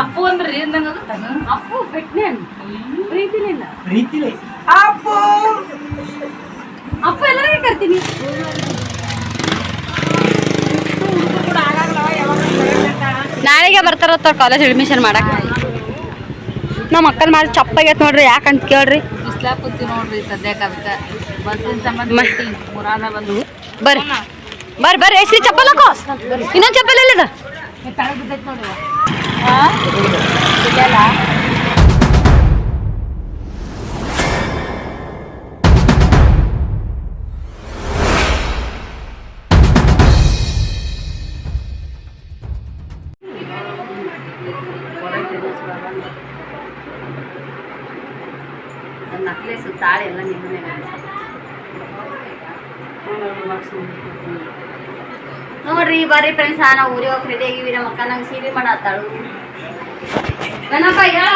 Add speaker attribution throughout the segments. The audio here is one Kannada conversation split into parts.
Speaker 1: ಅಪ್ಪು ಅಂದ್ರೆ ಏನಂಗ ಅಪ್ಪು
Speaker 2: ಪ್ರೀತಿಲೇ ಅಪ್ಪು!
Speaker 1: ಅಪ್ಪು ಎಲ್ಲರಿಗೂ ಕರ್ತೀನಿ
Speaker 3: ನಾಳೆಗೆ ಬರ್ತಾರತ್ತ ಕಾಲೇಜ್ ಅಡ್ಮಿಷನ್ ಮಾಡಕ್ ನಮ್ಮ ಅಕ್ಕನ ಮಾಡಿ ಚಪ್ಪಾಗೈತೆ ನೋಡ್ರಿ ಯಾಕಂತ ಕೇಳ್ರಿ.
Speaker 1: ಬಿಸ್ಲಾ ಕೂತಿ ನೋಡ್ರಿ ಸದ್ಯಕ್ಕೆ ಅದಕ್ಕೆ ಬಸ್ಸಿನ ಸಂಬಂಧ ಮುರಾದ ಬಂದು.
Speaker 3: ಬರ್ರಿ. ಬರ್ರಿ ಬರ್ರಿ ಎಸ್ರಿ ಚಪ್ಪಲ್ ಹಾಕೋ. ಇನ್ನೊಂದು ಚಪ್ಪಲ್ ಎಲ್ಲಿದೆ?
Speaker 1: ಬಿದ್ದೈತ್ ನೋಡಿ
Speaker 3: ಬರ್ರಿ ಫ್ರೆಂಡ್ಸ್ ನಾವು ಊರಿಗೆ ಹೋಗಿ ರೆಡಿ ಆಗಿವಿ ನಮ್ಮ ಅಕ್ಕ ನಂಗೆ ಸೀರೆ ಮಾಡತ್ತಾಳು. ಗಣಪ ಹೇಳೋ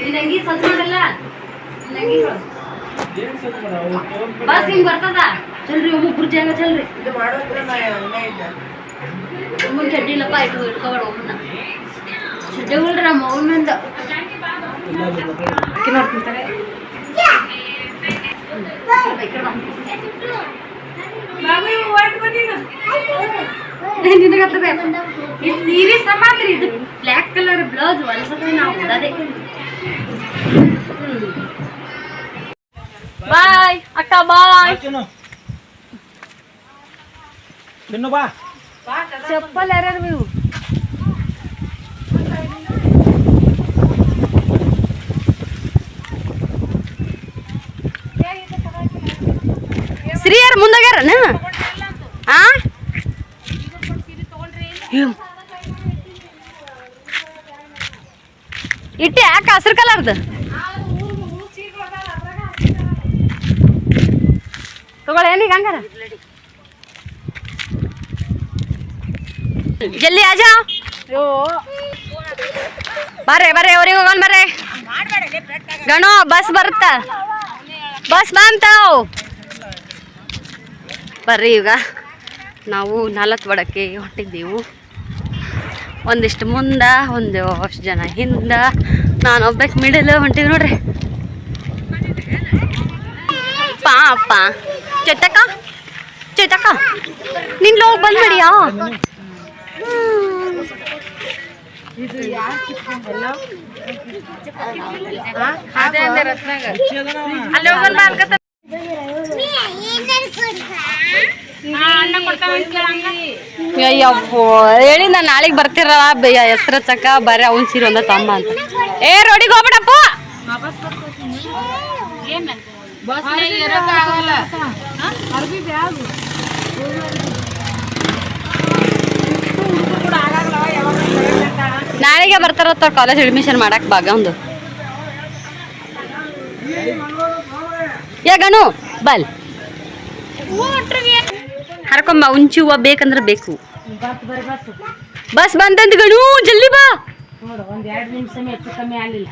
Speaker 3: ನಿನ್ನ ಅಂಗಿ ಸಜ್ಜು ಮಾಡಲ್ಲ ನಿನ್ನ ಅಂಗಿ ಹೇಳು. ಬಸ್ ಹಿಂಗ್ ಬರ್ತದ? ಚಲ್ರಿ ಒಬ್ಬೊಬ್ರು ಜಾಗ ಚಲ್ರಿ ಒಮ್ಮನ್ ಚಡ್ಡಿ ಇಲ್ಲಪ್ಪ ಇಟ್ಟು ಇಟ್ಕೊಬೇಡ ಒಮ್ಮನ್ನ. ಚಡ್ಡಿ ಉಳ್ರಿ ನಮ್ಮ ಈ ಸೀರೆ ಸಮಾತ್ರಿ ಇದು ಬ್ಲ್ಯಾಕ್ ಕಲರ್ ಬ್ಲೌಸ್ ಒಂದ್ಸತಿ ನಾವು ಉಡೋದೇ. ಬಾಯ್ ಅಕ್ಕ ಬಾಯ್.
Speaker 2: ಬಾ
Speaker 3: ಚಪ್ಪಲ್ ಯಾರ್ಯಾರು ನೀವು ಶ್ರೀಯರ್ ಮುಂದಾಗ್ಯಾರನ? ಆ? ಇಟ್ಟೆ ಇಟ್ಟಿ ಯಾಕೆ ಹಸಿರು ಕಲರ್ದು? ತಗೊಳ್ಳಿ ಏನೀಗ ಹಂಗಾರ? ಜಲ್ದಿ ಆಜಾ? ಬರ್ರಿ ಬರ್ರಿ ಅವ್ರಿಗೆ ಹೋಗೋಣ ಬರ್ರಿ. ಗಣೋ ಬಸ್ ಬರುತ್ತ? ಬಸ್ ಬಂತಾವ್ ಬರ್ರಿ ಈಗ. ನಾವು ನಾಲ್ಕು ಬಡಕ್ಕೆ ಹೊಂಟಿದ್ದೆವು ಒಂದಿಷ್ಟು ಮುಂದೆ ಒಂದು ಅಷ್ಟು ಜನ ಹಿಂದೆ. ನಾನು ಒಬ್ಬಕ್ಕೆ ಮಿಡಲ್ ಹೊಂಟಿವಿ ನೋಡ್ರಿ. ಪಾಪ. ಚೇತಕ ಚೇತಕ ನಿನ್ ಲೋಗ್
Speaker 1: ಬಂದ್ಬಿಡಿಯ? ಅಲ್ಲಿ ಅನ್ಕತ್ತ.
Speaker 3: ಅಯ್ಯಪ್ಪ ಹೇಳಿ ನಾನು ನಾಳೆಗೆ ಬರ್ತಿರ ಹೆಸ್ರ ಚಕ್ಕ ಬರ್ರಿ ಅವನ್ ಸೀರೆ ಒಂದ ತಮ್ಮ ಅಂತ. ಏ ರೋಡಿಗೆ ಹೋಗ್ಬಿಡಪ್ಪ!
Speaker 1: ನಾಳೆಗೆ ಬರ್ತಾರ
Speaker 3: ನಾಳೆಗೆ ಬರ್ತಾರತ್ತ ಕಾಲೇಜ್ ಅಡ್ಮಿಷನ್ ಮಾಡಕ್ ಬಾಗ ಒಂದು. ಏ ಗಣು ಬಲ್. ಹರ್ಕೊಂಬ ಉಂಚಿ ಹೂವ ಬೇಕಂದ್ರೆ ಬೇಕು.
Speaker 1: ಬಸ್ ಬರಿ ಬಸ್
Speaker 3: ಬಸ್ ಬಂತಂತ ಗಣು ಜಲ್ದಿ ಬಾ.
Speaker 1: ನೋಡು ಒಂದ್ ಎರಡು ನಿಮಿಷ ಹೆಚ್ಚು ಕಮ್ಮಿ ಆಗಲಿಲ್ಲ.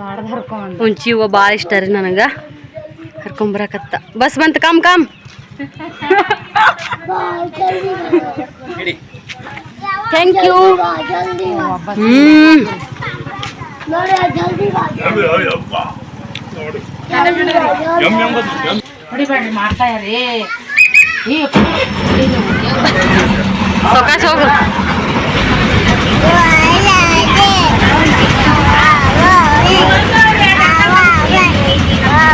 Speaker 1: ದೊಡ್ಡದ ಹರ್ಕೊಂಡ್.
Speaker 3: ಉಂಚಿ ಹೂವ ಭಾಳ ಇಷ್ಟ ರೀ ನನಗೆ. ಹರ್ಕೊಂಬರಕತ್ತ. ಬಸ್ ಬಂತ ಕಾಮ್ ಕಾಮ್. Thank you
Speaker 1: hmm. ಮಾಡ್ತಾ ಇರಿ. ಈ
Speaker 3: ಸೊಕಾಸ್ ಹೋಗು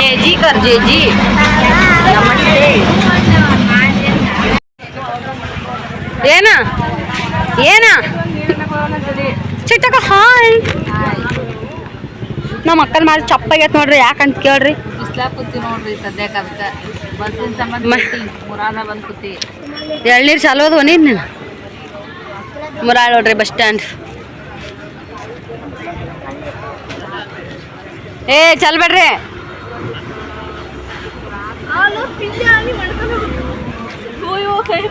Speaker 3: ಜೇಜಿ ಕರ್ ಜೇಜಿ ಏನ ಏನ ಚಿಟ್ಟಕ ಹಾಯ್ ನಮ್ಮ ಅಕ್ಕನ ಮಾಡಿ ಚಪ್ಪಾಗೈತೆ ನೋಡ್ರಿ ಯಾಕಂತ ಕೇಳ್ರಿ
Speaker 1: ಬಿಸ್ಲಾ ಕೂತಿ ನೋಡ್ರಿ ಸದ್ಯಕ್ಕೆ ಅದಕ್ಕೆ. ಬಸ್ಸಿನ ಸಂಬಂಧ ಮುರಾದ ಬಂದ್ ಕೂತಿ.
Speaker 3: ಎಳ್ನೀರು ಚಾಲು ಅದ ನೀನು ಮುರಾಳ್ ನೋಡ್ರಿ ಬಸ್ ಸ್ಟ್ಯಾಂಡ್. ಏ ಚಲ್ ಬೇಡ್ರಿ.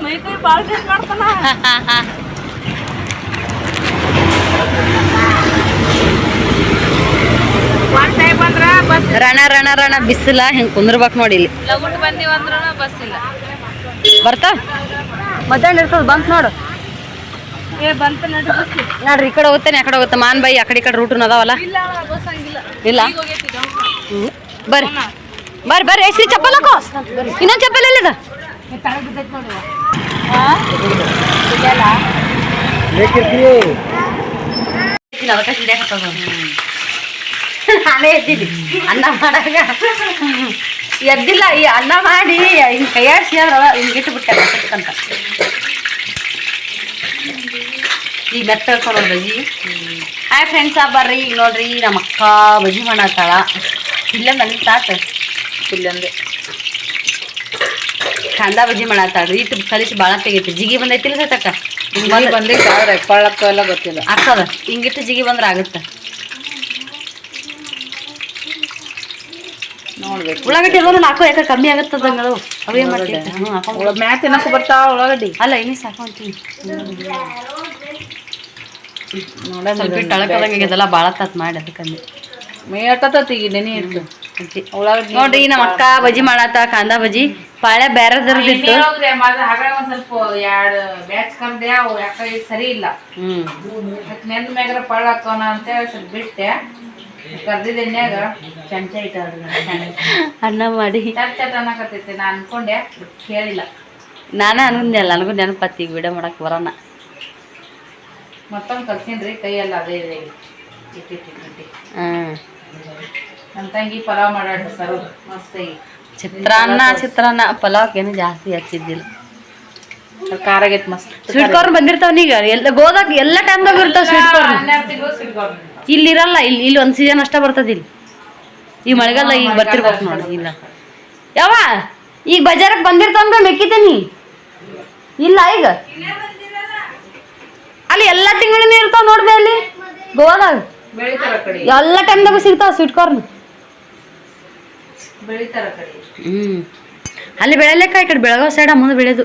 Speaker 1: ಮೈ ಕೈ ಭಾಳ ಮಾಡ್ತಾನ ಒನ್ ಟೈಮ್ ಅಂದ್ರ ಬಸ್
Speaker 3: ರಣ ರಣ ರಣ ಬಿಸಿಲ ಹಿಂಗೆ ಕುಂದ್ರಬೇಕು ನೋಡಿ ಇಲ್ಲಿ.
Speaker 1: ಲಗುಟ್ ಬಂದಿವ ಅಂದ್ರ ಬಸ್ ಇಲ್ಲ.
Speaker 3: ಬರ್ತಾ? ಮಧ್ಯಾಹ್ನ ಇರ್ತದ ಬಂತ ನೋಡು.
Speaker 1: ಏ ಬಂತ ನಡಿ ಬಸ್
Speaker 3: ನೋಡ್ರಿ ಈ ಕಡೆ ಹೋಗ್ತೇನೆ ಆ ಕಡೆ ಹೋಗುತ್ತೆ. ಮಾನ್ ಬೈ ಆ ಕಡೆ ಈ ಕಡೆ ರೂಟ್ ಅದಾವಲ್ಲ
Speaker 1: ಇಲ್ಲ.
Speaker 3: ಬರ್ರಿ. ಬರ್ರಿ ಬರ್ರಿ ಎಷ್ಟು ಚಪ್ಪಲ್ ಹಾಕೋ? ಇನ್ನೊಂದು ಚಪ್ಪಲ್ ಎಲ್ಲಿದ. ಅದಕ್ಕೆ ನಾನೇ ಎದ್ದಿದ್ದೆ ಅನ್ನ ಮಾಡಾಗ ಎದ್ದಿಲ್ಲ ಈ ಅನ್ನ ಮಾಡಿ ಹಿಂಗೆ ಕೈಯಾಡಿಸಿ ಅದ್ರೊಳ ಹಿಂಗೆ ಇಟ್ಬಿಟ್ಟೆ ಅಂತ ಈಗ ಮೆತ್ತ ಹೇಳ್ಕೊಂಡು ಬಜ್ಜಿ. ಹಾಯ್ ಫ್ರೆಂಡ್ಸ ಬರ್ರಿ. ಈಗ ನೋಡ್ರಿ ನಮ್ಮ ಅಕ್ಕ ಬಜ್ಜಿ ಮಾಡತ್ತಾಳ ಇಲ್ಲ ನನ್ನ ತಾತ.
Speaker 1: ಇಲ್ಲಂದೆ.
Speaker 3: ಕಾಂದ ಬಜ್ಜಿ ಮಾಡತ್ತಾಳ್ರಿ ಇಟ್ಟು ಕಲಿಸಿ ಭಾಳ ತೆಗೈತಿ. ಜಿಗಿ ಬಂದೈತಿಲ್ಲ ಸತಕ್ಕ ಹಿಂಗೆ
Speaker 1: ಬಂದು
Speaker 3: ಬಂದು
Speaker 1: ಬಂದೈತೆ ಆದ್ರೆ ಎಪ್ಪಳ್ಳಕ್ಕ ಎಲ್ಲ ಗೊತ್ತಿಲ್ಲ.
Speaker 3: ಆಗ್ತದ? ಹಿಂಗಿಟ್ಟು ಜಿಗಿ ಬಂದ್ರೆ ಆಗುತ್ತೆ.
Speaker 1: ನೋಡ್ಬೇಕು.
Speaker 3: ಉಳ್ಳಾಗಡ್ಡಿ ಇರೋದು ನಾಲ್ಕು ಯಾಕೆ ಕಮ್ಮಿ ಆಗುತ್ತದ ಅದು ಅವೇ ಮಾಡ್ತಿದ್ದೆ ಹ್ಞೂ ಹಾಕೊಂಡು
Speaker 1: ಮ್ಯಾತ್ ತಿನ್ನಕ್ಕೂ ಬರ್ತಾವ ಉಳ್ಳಾಗಡ್ಡಿ.
Speaker 3: ಅಲ್ಲ ಇನ್ನೇ ಸಾಕೊಂತೀನಿ
Speaker 1: ನೋಡ
Speaker 3: ಸ್ವಲ್ಪ ಇಟ್ಟು ಅಳಕದಂಗೆದೆಲ್ಲ ಭಾಳ ತತ್ ಮಾಡಿ ಅದಕ್ಕಂದು.
Speaker 1: ಮೇ ಅಟ್ಟತತಿ ಈಗ ನೆನೆ ಇಟ್ಟು. ಉಳ್ಳಾಗಡ್ಡಿ
Speaker 3: ನೋಡ್ರಿ ನಮ್ಮ ಅಕ್ಕ ಬಜ್ಜಿ ಮಾಡತ್ತ ಕಾಂದ ಬಜಿ ಪಾಳೆ
Speaker 1: ಒಂದ್ ಸ್ವಲ್ಪ ಎರಡು ಬ್ಯಾಚ್ ಕರ್ದೆ ಅವು ಯಾಕ ಸರಿ ಇಲ್ಲ.
Speaker 3: ಹ್ಮ್.
Speaker 1: ನೆಂದ ಮ್ಯಾಗ್ರ ಪಳ್ಳ ಹಾಕೋಣ ಅಂತೇಳಿ ಸ್ವಲ್ಪ ಬಿಟ್ಟೆ. ಕರ್ದಿದ್ದ ಎಣ್ಣೆಗ ಚಮಚ ಇಟ್ಟ
Speaker 3: ಅನ್ನ ಮಾಡಿ.
Speaker 1: ಚಟ್ ಅನ್ನಕತ್ತೈತಿ ನಾ ಅನ್ಕೊಂಡೆ ಬಟ್ ಕೇಳಿಲ್ಲ.
Speaker 3: ನಾನೇ ಅನ್ಕೊಂಡೆಲ್ಲ ನನಗೂ ನೆನಪತ್ತಿ ವಿಡಿಯೋ ಮಾಡಕ್ ಬರೋಣ.
Speaker 1: ಮತ್ತೊಂದು ಕಲ್ಸಿನ್ರಿ ಕೈಯೆಲ್ಲ ಅದೇ ಇದೆ ಇಟ್ಟಿಟ್ಟಿಟ್ಟಿ
Speaker 3: ಹ್ಮ್
Speaker 1: ನಮ್ಮ ತಂಗಿ ಪಲಾವ್ ಮಾಡಾಡ್ರಿ ಸರ್ ಮಸ್ತ್
Speaker 3: ಚಿತ್ರಾನ್ನ ಚಿತ್ರಾನ್ನ. ಪಲಾವ್ಗೇನು ಜಾಸ್ತಿ ಹಚ್ಚಿದ್ದಿಲ್ಲ.
Speaker 1: ಖಾರ ಆಗೈತೆ ಮಸ್ತ್.
Speaker 3: ಸ್ವೀಟ್ ಕಾರ್ನ್ ಬಂದಿರ್ತಾವ ನೀಗ. ಎಲ್ಲ ಗೋದಾಗ ಎಲ್ಲ ಟೈಮ್ದಾಗ ಇರ್ತಾವ ಸ್ವೀಟ್ ಕಾರ್ನ್
Speaker 1: ಸ್ವೀಟ್ ಕಾರ್ನ್ ಸಿಡ್ಕೊಂಡು
Speaker 3: ಇಲ್ಲಿ ಇರಲ್ಲ ಇಲ್ಲಿ ಇಲ್ಲಿ ಒಂದು ಸೀಸನ್ ಅಷ್ಟ ಬರ್ತದ ಇಲ್ಲಿ. ಈ ಮಳೆಗಾಲ ಈಗ ಬರ್ತಿರ್ಬೇಕು ನೋಡಿ ಇಲ್ಲ. ಯಾವ ಈಗ ಬಜಾರಕ್ಕೆ ಬಂದಿರ್ತಂದ್ರೆ ಮೆಕ್ಕಿತೀನಿ ಇಲ್ಲ ಈಗ. ಅಲ್ಲಿ ಎಲ್ಲ ತಿಂಗಳು ಇರ್ತಾವ ನೋಡ್ದೆ ಅಲ್ಲಿ? ಗೋವಾದಾಗ? ಎಲ್ಲ ಟೈಮ್ದಾಗ ಸಿಗ್ತಾವ ಸ್ವೀಟ್ ಕಾರ್ನ್
Speaker 1: ಹ್ಞೂ
Speaker 3: ಹ್ಮ್. ಅಲ್ಲಿ ಬೆಳೆಯಲೆಕ್ಕ ಈ ಕಡೆ ಬೆಳಗಾವ್ ಸೈಡ ಮುಂದೆ ಬೆಳೆಯೋದು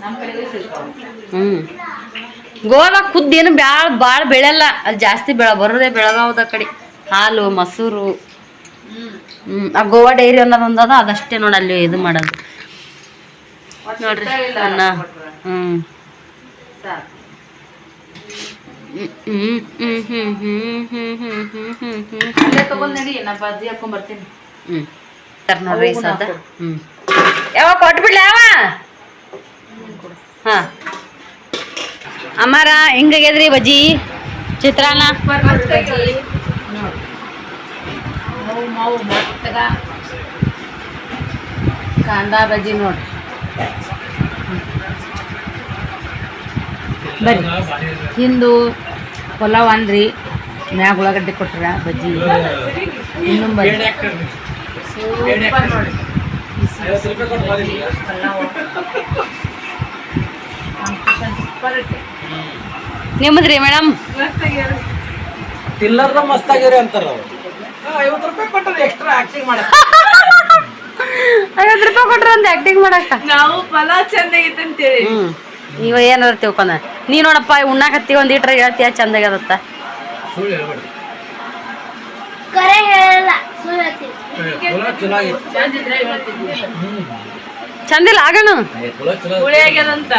Speaker 1: ನಮ್ಮ
Speaker 3: ಗೋವಾ ಕುದ್ದ ಏನು ಬ್ಯಾಳ ಬಾಳ ಬೆಳೆಲ್ಲ ಅಲ್ಲಿ ಜಾಸ್ತಿ ಬೆಳ ಬರೋದೇ ಬೆಳಗ ಹೌದ ಕಡಿ. ಹಾಲು ಮೊಸರು. ಆ ಗೋವಾ ಡೈರಿ ಅನ್ನೋದೊಂದದ ಅದಷ್ಟೇ ನೋಡ ಅಲ್ಲಿ ಇದು ಮಾಡೋದು. ನೋಡ್ರಿ ಅನ್ನ. ಹ್ಮ್. ಹ್ಮ್ ಹ್ಮ್ ಹ್ಮ್ ಹ್ಮ್ ಹ್ಮ್ ಹ್ಮ್ ಹ್ಮ್ ಹ್ಮ್. ಹ್ಮ್
Speaker 1: ಹ್ಮ್ ಹ್ಮ್
Speaker 3: ಹ್ಮ್. ಹ್ಮ್ ಹ್ಮ್ ಹ್ಮ್
Speaker 1: ಹ್ಮ್
Speaker 3: ಹ್ಮ್
Speaker 1: ಹ್ಮ್
Speaker 3: ಹ್ಮ್ ಹ್ಮ್ ಹ್ಮ್ ಹ್ಮ್ ಹ. ಅಮ್ಮಾರ ಹೆಂಗಾಗ್ಯದ್ರಿ ಬಜ್ಜಿ? ಚಿತ್ರಾನ್ನ?
Speaker 1: ಕಾಂದಾ ಬಜ್ಜಿ ನೋಡ್ರಿ. ಬರ್ರಿ. ಹಿಂದು ಪಲಾವ್ ಅಂದ್ರಿ ಮ್ಯಾಗ ಉಳ್ಳಾಗಡ್ಡಿ ಕೊಟ್ರ ಬಜ್ಜಿ. ಇನ್ನೂ ಬರ್ರಿ ಸೂಪರ್ ನೋಡಿ
Speaker 3: ನಿಮ್ಮದ್ರಿ ಮೇಡಮ್
Speaker 2: ತಿಲ್ಲರ್ದ ಮಸ್ತಾಗಿರಿ ಅಂತಾರ ಐವತ್ತು ರೂಪಾಯಿ ಕೊಟ್ಟರೆ ಎಕ್ಸ್ಟ್ರಾ ಆಕ್ಟಿಂಗ್ ಮಾಡ.
Speaker 3: ಐವತ್ತು ರೂಪಾಯಿ ಕೊಟ್ರ ಒಂದು ಆಕ್ಟಿಂಗ್ ಮಾಡಕ್ಕ?
Speaker 1: ನಾವು ಫಲ ಚಂದ ಆಗೈತೆ
Speaker 3: ಅಂತೇಳಿ ಇವ ಏನಾರ ತಿಳ್ಕೊಂಡ ನೀ ನೋಡಪ್ಪ ಉಣ್ಣಾಕತ್ತಿ ಒಂದು ಇಟ್ರ ಹೇಳ್ತೀಯ ಚಂದಾಗದತ್ತ
Speaker 2: ಸುಳ್ಳು ಹೇಳ್ಬೇಡಿ.
Speaker 4: ಕರೆ ಹೇಳಲ್ಲ ಸುಳ್ಳು
Speaker 1: ಹೇಳ್ತೀನಿ.
Speaker 3: ಚಂದಿಲ್ಲ ಆಗಣ.
Speaker 1: ಹುಳಿ ಆಗ್ಯದಂತ.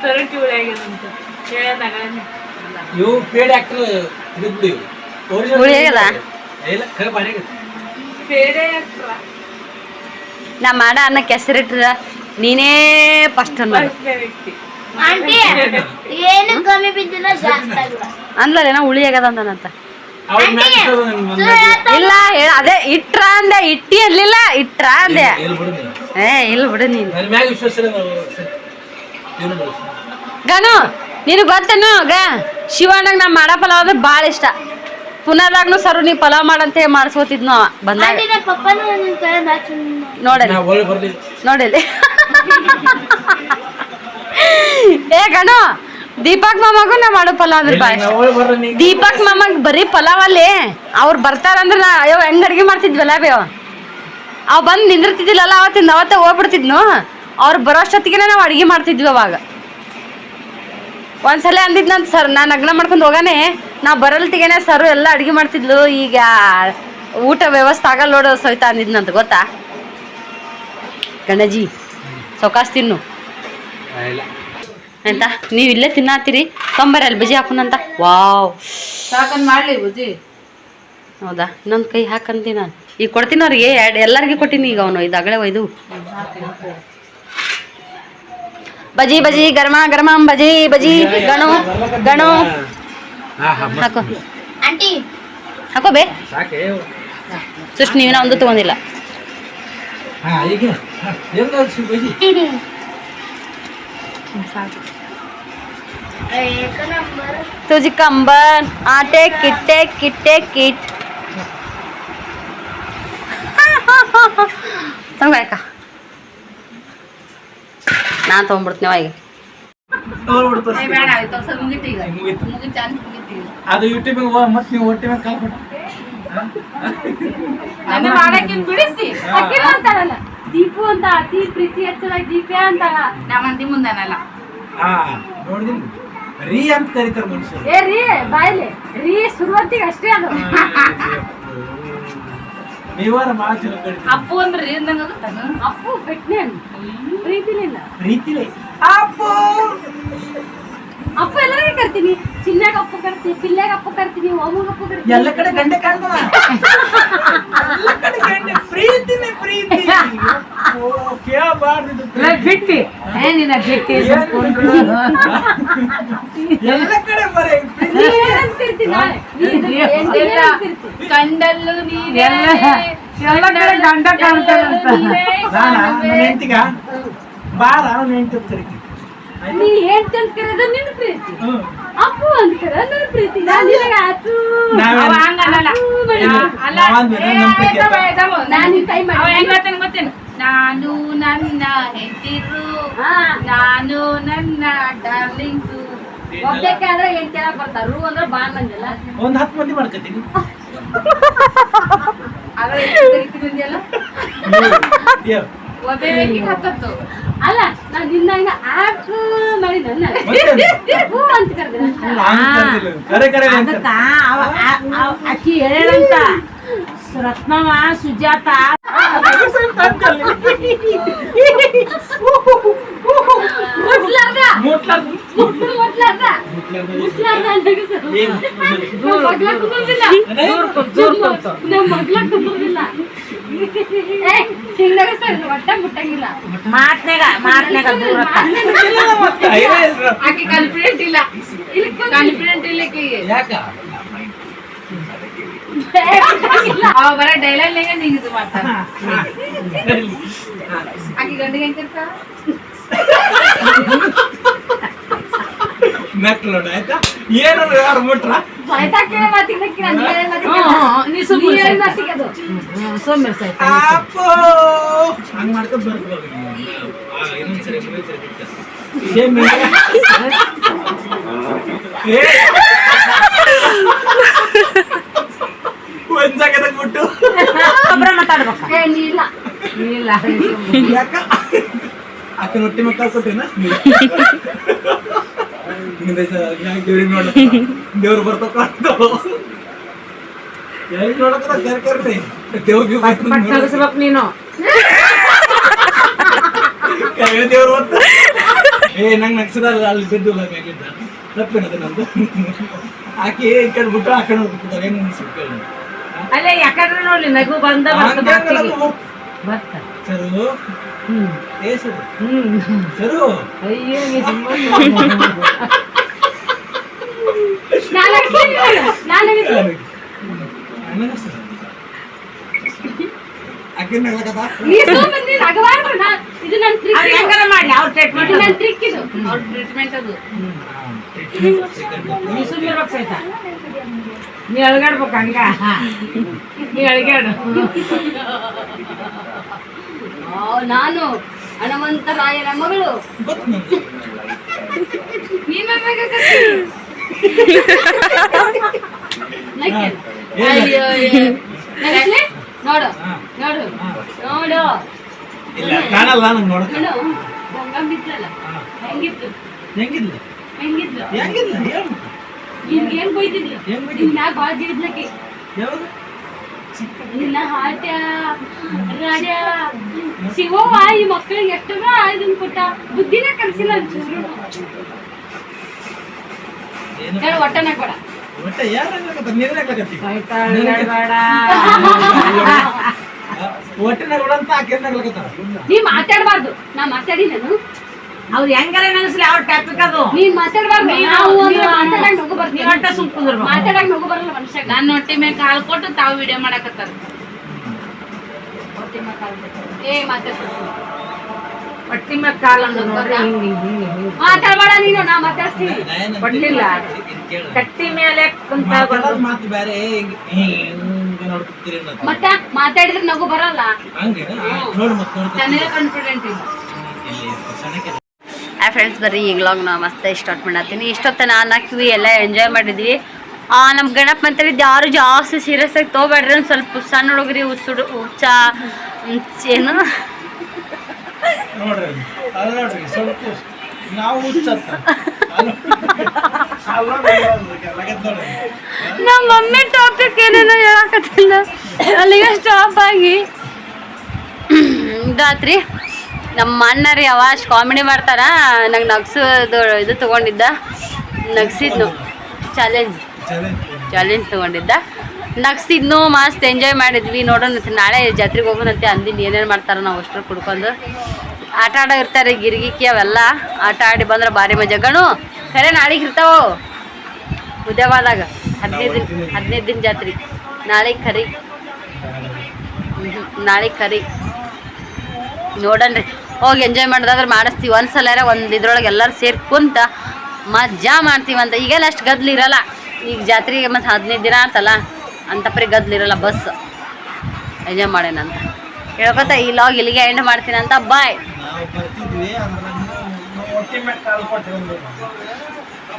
Speaker 1: ಸರಟಿ ಹುಳಿ ಆಗ್ಯದಂತ.
Speaker 2: ಇವು ಪೇಡ್ ಆಕ್ಟರ್ ಇದು ಇಲ್ಲ
Speaker 3: ನಾ ಮಾಡ ಅನ್ನಕ್ಕೆ ಹೆಸರಿಟ್ರ ನೀನೇ ಫಸ್ಟ್
Speaker 4: ಅನ್ನೋದು ಏನು ಕಮ್ಮಿ ಬಿದ್ದಿಲ್ಲ ಜಾಸ್ತಿ
Speaker 3: ಅಂದ್ಲಲ್ಲ ಉಳಿ ಆಗದ ಅಂದನಂತ ಇಲ್ಲ ಅದೇ ಇಟ್ರ ಅಂದೆ ಇಟ್ಟಿ ಅಲ್ಲಿಲ್ಲ ಇಟ್ರ ಅಂದೆ. ಏ ಇಲ್ಲ ಬಿಡು ನೀನು. ಗನು ನಿನಗೆ ಗೊತ್ತೇನು? ಗ ಶಿವಣ್ಣಗೆ ನಾ ಮಾಡೋ ಪಲಾವ್ ಅಂದ್ರೆ ಭಾಳ ಇಷ್ಟ. ಪುನರ್ದಾಗ್ನು ಸರು ನೀವು ಪಲಾವ್ ಮಾಡಂತೆ ಮಾಡಿಸ್ಕೋತಿದ್ನು ಅವ ಬಂದಾಗ ನೋಡಲಿ. ಏ ಕಣ ದೀಪಕ್ ಮಾಮಗೂ ನಾ ಮಾಡೋ ಪಲಾವ್ ಅಂದ್ರೆ ಭಾಳ ಇಷ್ಟ. ದೀಪಕ್ ಮಾಮಗ್ ಬರೀ ಪಲಾವ್ ಅಲ್ಲಿ ಅವ್ರು ಬರ್ತಾರಂದ್ರೆ ನಾ ಅಯ್ಯೋ ಹೆಂಗ್ ಅಡ್ಗೆ ಮಾಡ್ತಿದ್ವಲ್ಲ ಬಿ ಅವ ಅವ್ ಬಂದು ನಿಂದಿರ್ತಿದ್ದಿಲ್ಲಲ್ಲ ಅವತ್ತಿಂದ ಅವತ್ತೇ ಹೋಗ್ಬಿಡ್ತಿದ್ನು. ಅವ್ರು ಬರೋಷ್ಟೊತ್ತಿಗೆ ನಾವು ಅಡ್ಗೆ ಮಾಡ್ತಿದ್ವಿ ಅವಾಗ. ಒಂದ್ಸಲ ಅಂದಿದ್ನಂತ ಸರ್ ನಾನು ಅಗ್ನ ಮಾಡ್ಕೊಂಡು ಹೋಗಾನೆ. ನಾ ಬರಲ್ತಿಗೆನೆ ಸರ್ ಎಲ್ಲ ಅಡುಗೆ ಮಾಡ್ತಿದ್ಲು. ಈಗ ಊಟ ವ್ಯವಸ್ಥೆ ಆಗಲ್ಲ ನೋಡೋ ಸಹಿತ ಅಂದಿದ್ನಂತ ಗೊತ್ತಾ? ಗಣಜಿ ಸೌಕಾಸ್ ತಿನ್ನು.
Speaker 2: ಎಂತ?
Speaker 3: ಅಂತ ನೀವು ಇಲ್ಲೇ ತಿನ್ನಾತಿರಿ? ತೊಂಬರಿ ಅಲ್ಲಿ ಬಜಿ ಹಾಕೋಣಂತ ವಾವ್.
Speaker 1: ಸಾಕಂದ್ ಮಾಡ್ಲಿ ಬುಜಿ
Speaker 3: ಹೌದಾ? ಇನ್ನೊಂದು ಕೈ ಹಾಕಂತೀನಿ ನಾನು. ಈಗ ಕೊಡ್ತೀನಿ ಅವ್ರಿಗೆ ಎರಡು ಎಲ್ಲರಿಗೆ ಕೊಟ್ಟಿನಿ ಈಗ ಅವನು ಇದು ಅಗಳೆ ಒಯ್ದು. ಬಜಿ ಬಜಿ ಗರಮ ಗರಮ ಬಜಿ ಬಜಿ ಗಣು ಗಣು
Speaker 2: ಹಾ ಹಾ
Speaker 3: ಹಾಕೋ
Speaker 4: ಆಂಟಿ
Speaker 3: ಹಾಕೋ ಬೇ
Speaker 2: ಸಾಕೆ
Speaker 3: ಸುಷ್ಟು ನೀವಿನ ಒಂದು ತಗೊಂಡಿಲ್ಲ
Speaker 2: ಹಾ ಈಗ ಹಾ, ಹೆಂಗ ಅನ್ಸಿ ಬಜಿ
Speaker 4: ಏಕ ನಂಬರ್
Speaker 3: तुझी कंबर आटे किट्टे किट्टे किट ತಗೋಯ್ಕ ಚಾನ್ಸ್ ತಗೊಂಡ್ಬಿಡ್ತೀನಿ ಈಗ.
Speaker 2: ಅದು ಯೂಟ್ಯೂಬಿಗೆ ಹೋಗ ಮತ್ತೆ ನೀವು ಹೊಟ್ಟೆ ಮೇಲೆ
Speaker 3: ದೀಪು ಅಂತ ಅತಿ ಪ್ರೀತಿ ಹೆಚ್ಚಾಗಿ ದೀಪೆ ಅಂತಾಳ
Speaker 1: ನಾ ಮಂದಿ ಮುಂದನಲ್ಲ.
Speaker 2: ಹಾ ನೋಡಿದಿನಿ. ರೀ ಅಂತ ಕರೀತಾರೆ ಮನುಷ್ಯ.
Speaker 3: ಏ ರೀ ಬಾಯ್ಲೆ. ರೀ ಶುರುವತ್ತಿಗೆ ಅಷ್ಟೇ ಅದು.
Speaker 2: ನೀವಾರ ಮಾತು
Speaker 1: ಅಪ್ಪು ಅಂದ್ರೆ
Speaker 3: ಅಪ್ಪು ಬಿಟ್ನೆ ಪ್ರೀತಿಲಿಲ್ಲ.
Speaker 2: ಪ್ರೀತಿಲೇ. ಅಪ್ಪು!
Speaker 3: ಅಪ್ಪ ಎಲ್ಲರಿಗೆ ಕರ್ತೀನಿ. ಚಿನ್ನಾಗ ಅಪ್ಪು ಕರ್ತೀನಿ ಪಿಲ್ಲಾಗ ಅಪ್ಪು ಕರ್ತೀನಿ ಓಮಗ ಅಪ್ಪು ಕರ್ತೀನಿ.
Speaker 2: ಎಲ್ಲ ಕಡೆ ಗಂಡೆ ಕಾಣ್ತಾನ. ಎಲ್ಲ ಕಡೆ ಗಂಡೆ. ಪ್ರೀತಿನೇ ಪ್ರೀತಿ. ಓ, ಕೇಳಬಾರ್ದು.
Speaker 1: ಬಿಟ್ಟಿ. ಬಿಟ್ಟಿ
Speaker 2: ಎಲ್ಲ ಕಡೆ ಬರೀ.
Speaker 1: ಕಂಡಲ್ಲು ನೀನೇ
Speaker 5: ಎಲ್ಲ ಕಡೆ ಗಂಡ.
Speaker 2: ನಾನ? ಹೆಂಡ್ತಿಗ? ಬಾರ ಅವ್ನ ಹೆಂಡ್ತಿ ಅಂತ ಕರಿತೀನಿ
Speaker 3: ನೀ ಹೇಳ್ತಿ ಅಂತ ಕರೆದ ನಿನ್ನ ಪ್ರೀತಿ. ಅಪ್ಪು ಅಂತ ಕರ ನನ್ನ ಪ್ರೀತಿ. ನಾನು ನಿನಗ ಆತು
Speaker 2: ನಾವೇನ್-
Speaker 1: ಅವ ಹಂಗಲ್ಲ ಅಲ್ಲ
Speaker 2: ನಾವಂದ್ರೆ ನಮ್ಮ ಪ್ರೀತಿ ಅಂತ.
Speaker 3: ನಾನು ನಿನ್ ಕೈ
Speaker 1: ಅವ
Speaker 3: ಮಾಡಿ
Speaker 1: ಹೆಂಗ್ ಗೊತ್ತೇನು ಗೊತ್ತೇನು? ನಾನು ನನ್ನ ಹೆಂಡತಿರು.
Speaker 3: ಹಾ.
Speaker 1: ನಾನು ನನ್ನ ಡಾರ್ಲಿಂಗ್ಸು.
Speaker 3: ಒಬ್ಬಕ್ಕೆ ಆದ್ರೆ ಏನ್ ಕೇಳಕ್ ಬರ್ತಾರ. ರೂ ಅಂದ್ರೆ ಬಾಳ್ ಮಂದಿಲ್ಲ
Speaker 2: ಒಂದ್ ಹತ್ತು ಮಂದಿ ಮಾಡ್ಕೊತೀನಿ.
Speaker 1: ಅದ್ರ ಒಬ್ಬೇ ಹತ್ತತ್ತು.
Speaker 3: ಅಲ್ಲ ನಾನ್ ನಿನ್ನ ಹಂಗ ಆಪ್ ಮಾಡಿ ನನ್ನ.
Speaker 2: ಮತ್ತೆ
Speaker 3: ಹೂ ಅಂತ ಕರೆದ
Speaker 2: ಹಂಗ್ ಕರ್ದಿಲ್ಲ. ಕರೆ ಕರೆ ಅಂತ
Speaker 5: ಅದಕ್ಕ ಅವ ಆ- ಆ- ಆಕಿ ಹೇಳಂತ ರತ್ನವ ಸುಜಾತ.
Speaker 3: ಮುಟ್ಲಾರ್ದ?
Speaker 2: ಮುಟ್ಲಾರ್ದು.
Speaker 3: ಮುಟ್ಲು
Speaker 5: ಮಾತ್ನಾಗ ಮಾತ್ನಾಗ
Speaker 1: ಕಾನ್ಫಿಡೆಂಟ್ ಇಲ್ಲ ಕಾನ್ಫಿಡೆಂಟ್ ಇಲ್ಲ
Speaker 2: ಯಾಕ?
Speaker 1: ಅವ ಬರ ಡೈಲಾಗ್ ನೀನು ನೀಗಿದು ಮಾಡ್ತಾನ ಆಕೆ ಗಂಡಿಗೆ
Speaker 2: ನೋಡು, ಆಯ್ತಾ? ಏನಾದ್ರು ಯಾರು ಮುಟ್ರ ಹಂಗ್ ಮಾಡ್ಕೊಂಡ್ ಬರ್ಬೋದು. ಇನ್ನೊಂದ್ಸರಿ. ಒಂದ್ ಜಾಗದಾಗ ಬಿಟ್ಟು.
Speaker 5: ಒಬ್ರ ಮಾತಾಡ್ಬೇಕ.
Speaker 3: ಏ, ನೀ ಇಲ್ಲ.
Speaker 5: ಇಲ್ಲ
Speaker 2: ಯಾಕ? ಆಕೆ ರೊಟ್ಟಿ ಮಕ್ಕಳು ಕೊಟ್ಟೇನ? ದೇವ್ರಿಗೆ ನೋಡ ದೇವ್ರು ಬರ್ತಾವ ಕಾಣ್ತಾವ ಎಲ್ಲಿ ನೋಡಕ ಕರ್ ಕರ್ರಿ ದೇವ್ರಿಗೆ
Speaker 5: ಪಟ್ ಪಟ್ ನಗಸ್ಬೇಕ್ ನೀನು.
Speaker 2: ಕರೆ ದೇವ್ರು ಬಂತ ಏ ನಂಗೆ ನಗ್ಸದಲ್ಲ ಅಲ್ಲಿ ಬಿದ್ದು ತಪ್ಪೇನದ ನಂದು? ಆಕೆ ಈ ಕಡೆ ಬಿಟ್ಟು ಆ ಕಡೆ ಹೋಗ್ಬಿಟ್ಟಿದ್ದಾರೆ ಏನು
Speaker 5: ಅಲ್ಲ ಯಾಕಂದ್ರೆ ನೋಡಿ ನಗು ಬಂದ ಬರ್ತ ಬರ್ತ
Speaker 2: ಸರು?
Speaker 5: ಹ್ಮ್.
Speaker 2: ಏ ಸರು?
Speaker 5: ಹ್ಮ್.
Speaker 2: ಸರು?
Speaker 5: ಅಯ್ಯೋ ನೀ ಅಳ್ಗಾಡ್ಬೇಕು ಹಂಗ. ನೀ ಅಳಗಾಡು
Speaker 3: ಆ, ನಾನು ಹಣವಂತರಾಯನ ಮಗಳು.
Speaker 1: ನೀನ್
Speaker 3: ನೋಡು. ನೋಡು. ನೋಡು.
Speaker 2: ಇಲ್ಲ ಕಾಣಲ್ಲ ನಂಗೆ
Speaker 3: ಹೆಂಗಿತ್ತು ಹೆಂಗಿದ್ಲು? ನಿನ್ಗೆ ಏನ್ ಬೈತಿದ್ಲು ನಿನ್ನ ಹಾಟ್ಯ ಶಿವವ್ವ ಈ ಮಕ್ಕಳಿಗೆ ಎಷ್ಟೋ ಆಯ್ದು ಕೊಟ್ಟ ಬುದ್ಧಿನೇ ಕಲಿಸಿಲ್ಲ
Speaker 2: ಏನು
Speaker 3: ಹೇಳು
Speaker 2: ಒಟ್ಟ ಅಂತ ಆಕೆ ನಗ್ಲಕತ್ತಾರ
Speaker 3: ನೀ ಮಾತಾಡಬಾರ್ದು. ನಾ ಮಾತಾಡಿ ನಾನು.
Speaker 5: ಅವ್ರು ಹೆಂಗಾರೆ ನೆನಸ್ಲಿ ಅವ್ರ ಟಾಪಿಕ್ ಅದು.
Speaker 3: ನೀನ್ ಮಾತಾಡಬಾರ್ದು.
Speaker 5: ನೀವು-
Speaker 3: ಮಾತಾಡಕ್ ನಗು ಬರ್ತೀವಿ.
Speaker 5: ಒಟ್ಟ ಸುಮ್ ಕುಂದ್ರಬೇಕು.
Speaker 3: ಮಾತಾಡಕ್ ಬರಲ್ಲ ಮನುಷ್ಯ.
Speaker 1: ನನ್ನ ಹೊಟ್ಟೆ ಮೇಲೆ ಕಾಲ್ ಕೊಟ್ಟು ತಾವು ವಿಡಿಯೋ ಮಾಡಕತ್ತಾರ.
Speaker 3: ಏ ಮಾತಾಡ.
Speaker 5: ಹೊಟ್ಟಿ ಮೇಲೆ ಕಾಲ್ ಅಂದ್ ನೋಡ್ರಿ ಹಿಂಗ್ ಹಿಂಗ್.
Speaker 3: ನೀನು ನಾ ಮಾತಾಡ್ತೀನಿ.
Speaker 5: ಕೊಡ್ಲಿಲ್ಲ. ಕಟ್ಟಿ ಮೇಲೆ ಕುಂತ
Speaker 2: ಮಾತು ಬೇರೆ ನೋಡ್ತಿರ್ತೀರಿ
Speaker 3: ಮಾತಾಡಿದ್ರೆ ನಗು ಬರಲ್ಲ.
Speaker 2: ಹಂಗೆ ನೋಡಿ ಮತ್ತೆ
Speaker 1: ಚೆನ್ನಾಗಿ ಕಾನ್ಫಿಡೆಂಟ್ ಇಲ್ಲ
Speaker 3: ಆ ಫ್ರೆಂಡ್ಸ್ ಬರ್ರಿ ಈಗಲಾಗ ನಾವು ಮಸ್ತ್ ಸ್ಟಾರ್ಟ್ ಮಾಡತ್ತೀನಿ. ಇಷ್ಟೊತ್ತ ನಾನು ಹಾಕಿವಿ ಎಲ್ಲ ಎಂಜಾಯ್ ಮಾಡಿದ್ವಿ. ಆ ನಮ್ಮ ಗಣಪ ಮಾತಾಡಿದ್ದು ಯಾರು ಜಾಸ್ತಿ ಸೀರಿಯಸ್ ಆಗಿ ತೊಗೊಬೇಡ್ರಿ ಒಂದು ಸ್ವಲ್ಪ ಸಣ್ಣ ಹುಡುಗ್ರಿ ಹುಚ್ಚ ಹುಚ್ಚ ಏನು?
Speaker 2: ನೋಡ್ರಿ ಅಲ್ಲಿ. ನೋಡ್ರಿ ಸ್ವಲ್ಪ ನಾವು
Speaker 3: ನಮ್ಮ ಮಮ್ಮಿ ಟಾಪಿಕ್ ಏನೇನೋ ಹೇಳಕತ್ತಿಲ್ಲ ಅಲ್ಲಿಗೆ ಸ್ಟಾಪ್ ಆಗಿ. ಇದಾತ್ರಿ ನಮ್ಮ ಅಣ್ಣ ರೀ ಅವ ಅಷ್ಟು ಕಾಮಿಡಿ ಮಾಡ್ತಾರ, ನಂಗೆ ನಗ್ಸೋದು ಇದು ತೊಗೊಂಡಿದ್ದ. ನಗ್ಸಿದ್ನು. ಚಾಲೆಂಜ್ ಚಾಲೆಂಜ್ ತೊಗೊಂಡಿದ್ದ. ನಗ್ಸಿದ್ನು, ಮಸ್ತ್ ಎಂಜಾಯ್ ಮಾಡಿದ್ವಿ. ನೋಡೋಣ ನಾಳೆ ಜಾತ್ರೆಗೆ ಹೋಗೋಣಂತೆ ಅಂದಿನ. ಏನೇನು ಮಾಡ್ತಾರ ನಾವು ಅಷ್ಟರ ಕುಡ್ಕೊಂಡು. ಆಟ ಆಡೋ ಇರ್ತಾರೆ ಗಿರಿಗಿಕ್ಕಿ ಅವೆಲ್ಲ ಆಟ ಆಡಿ ಬಂದ್ರೆ ಭಾರಿ ಮಜಾ. ಗಣು ಖರೆ ನಾಳೆಗೆ ಇರ್ತಾವೋ? ಉದ್ಯವಾದಾಗ ಹದಿನೈದು ದಿನ ಹದಿನೈದು ದಿನ ಜಾತ್ರೆ. ನಾಳೆ ಕರಿ. ನಾಳೆ ಕರಿ. ನೋಡನ್ರಿ. ಹೋಗಿ ಎಂಜಾಯ್ ಮಾಡೋದಾದ್ರೆ ಮಾಡಿಸ್ತೀವಿ. ಒಂದ್ಸಲ ಒಂದು ಇದ್ರೊಳಗೆ ಎಲ್ಲರೂ ಸೇರಿ ಕುಂತ ಮಜಾ ಮಾಡ್ತೀವಂತ ಈಗೆಲ್ಲ ಅಷ್ಟು ಗದ್ಲು ಇರಲ್ಲ. ಈಗ ಜಾತ್ರೆಗೆ ಮತ್ತು ಹದಿನೈದು ದಿನ ಅಂತಲ್ಲ ಅಂತ ಗದ್ಲು ಇರಲ್ಲ, ಬಸ್. ಎಂಜಾಯ್ ಮಾಡೋಣಂತ. ಹೇಳ್ಕೊತ ಈ ಲಾಗ್ ಇಲ್ಲಿಗೆ ಎಂಡ್ ಮಾಡ್ತೀನಿ ಅಂತ ಬಾಯ್.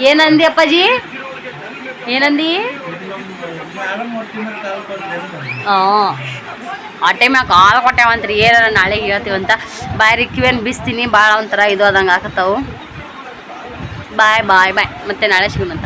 Speaker 3: ಏನಂದಿ ಅಪ್ಪಾಜಿ? ಏನಂದಿ?
Speaker 2: ಮೇಡಮ್ ಹೊಟ್ಟೆ ಮ್ಯಾಗ ಕಾಲ್
Speaker 3: ಕೊಟ್ಟೇವಂತ್ರಿ ಏನಾರ ನಾಳೆಗೆ ಹೇಳ್ತೀವಂತ. ಬಾಯ್ ರಿಕ್ವೇನ್ ಬಿಸ್ತೀನಿ ಭಾಳ ಒಂಥರ ಇದು ಆದಂಗೆ ಹಾಕತ್ತವು ಬಾಯ್ ಬಾಯ್ ಬಾಯ್. ಮತ್ತೆ ನಾಳೆ ಸಿಗೋಣಂತ.